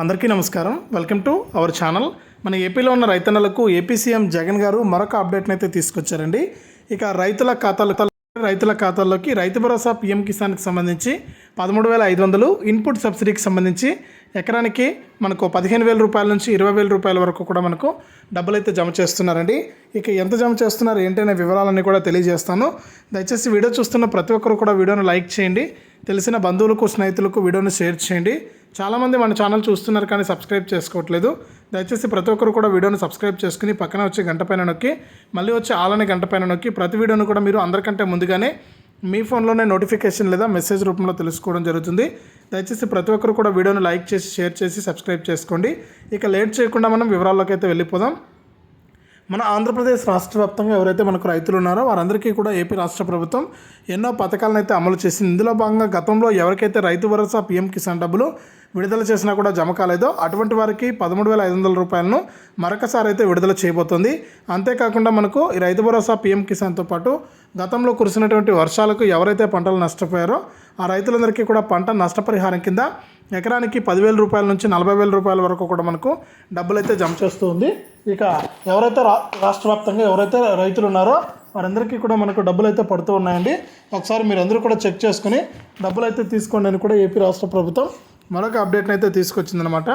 అందరికీ నమస్కారం. Welcome to our channel. మన ఏపీలో ఉన్న రైతన్నలకు ఏపీ సీఎం జగన్ గారు మరొక అప్డేట్ని అయితే తీసుకొచ్చారండి. ఇక రైతుల ఖాతాలు రైతుల ఖాతాల్లోకి రైతు భరోసా పీఎం కిసాన్కి సంబంధించి పదమూడు వేల ఐదు వందలు ఇన్పుట్ సబ్సిడీకి సంబంధించి ఎకరానికి మనకు పదిహేను వేల రూపాయల నుంచి ఇరవై వేల రూపాయల వరకు కూడా మనకు డబ్బులు అయితే జమ చేస్తున్నారండి. ఇక ఎంత జమ చేస్తున్నారు ఏంటనే వివరాలన్నీ కూడా తెలియజేస్తాను. దయచేసి వీడియో చూస్తున్న ప్రతి ఒక్కరు కూడా వీడియోను లైక్ చేయండి. తెలిసిన బంధువులకు స్నేహితులకు వీడియోను షేర్ చేయండి. చాలామంది మన ఛానల్ చూస్తున్నారు కానీ సబ్స్క్రైబ్ చేసుకోవట్లేదు. దయచేసి ప్రతి ఒక్కరు కూడా వీడియోను సబ్స్క్రైబ్ చేసుకుని పక్కన వచ్చే గంట పైన నొక్కి మళ్ళీ వచ్చే ఆలనే గంట పైన నొక్కి ప్రతి వీడియోను కూడా మీరు అందరికంటే ముందుగానే మీ ఫోన్లోనే నోటిఫికేషన్ లేదా మెసేజ్ రూపంలో తెలుసుకోవడం జరుగుతుంది. దయచేసి ప్రతి ఒక్కరు కూడా వీడియోను లైక్ చేసి షేర్ చేసి సబ్స్క్రైబ్ చేసుకోండి. ఇక లేట్ చేయకుండా మనం వివరాల్లోకి అయితే వెళ్ళిపోదాం. మన ఆంధ్రప్రదేశ్ రాష్ట్ర వ్యాప్తంగా ఎవరైతే మనకు రైతులు ఉన్నారో వారందరికీ కూడా ఏపీ రాష్ట్ర ప్రభుత్వం ఎన్నో పథకాలను అయితే అమలు చేసింది. ఇందులో భాగంగా గతంలో ఎవరికైతే రైతు భరోసా పీఎం కిసాన్ డబ్బులు విడుదల చేసినా కూడా జమ కాలేదో. అటువంటి వారికి పదమూడు వేల ఐదు వందల రూపాయలను మరొకసారి అయితే విడుదల చేయబోతోంది. అంతేకాకుండా మనకు ఈ రైతు భరోసా పీఎం కిసాన్తో పాటు గతంలో కురిసినటువంటి వర్షాలకు ఎవరైతే పంటలు నష్టపోయారో ఆ రైతులందరికీ కూడా పంట నష్టపరిహారం కింద ఎకరానికి పదివేల రూపాయల నుంచి నలభై వేల రూపాయల వరకు కూడా మనకు డబ్బులు అయితే జమ చేస్తూ ఉంది ఇక ఎవరైతే రా రాష్ట్ర వ్యాప్తంగా ఎవరైతే రైతులు ఉన్నారో వారందరికీ కూడా మనకు డబ్బులు అయితే పడుతూ ఉన్నాయండి. ఒకసారి మీరు అందరూ కూడా చెక్ చేసుకుని డబ్బులు అయితే తీసుకోండి అని కూడా ఏపీ రాష్ట్ర ప్రభుత్వం మరొక అప్డేట్ని అయితే తీసుకొచ్చిందనమాట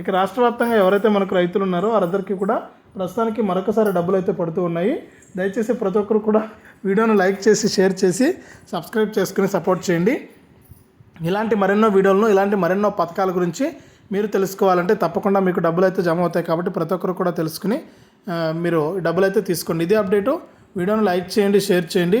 ఇక రాష్ట్ర వ్యాప్తంగా ఎవరైతే మనకు రైతులు ఉన్నారో వారందరికీ కూడా ప్రస్తుతానికి మరొకసారి డబ్బులు అయితే పడుతూ ఉన్నాయి. దయచేసి ప్రతి ఒక్కరు కూడా వీడియోను లైక్ చేసి షేర్ చేసి సబ్స్క్రైబ్ చేసుకుని సపోర్ట్ చేయండి. ఇలాంటి మరెన్నో వీడియోలను ఇలాంటి మరెన్నో పథకాల గురించి మీరు తెలుసుకోవాలంటే తప్పకుండా మీకు డబ్బులు అయితే జమ అవుతాయి కాబట్టి ప్రతి ఒక్కరు కూడా తెలుసుకుని మీరు డబ్బులు అయితే తీసుకోండి. ఇదే అప్డేటు వీడియోను లైక్ చేయండి షేర్ చేయండి.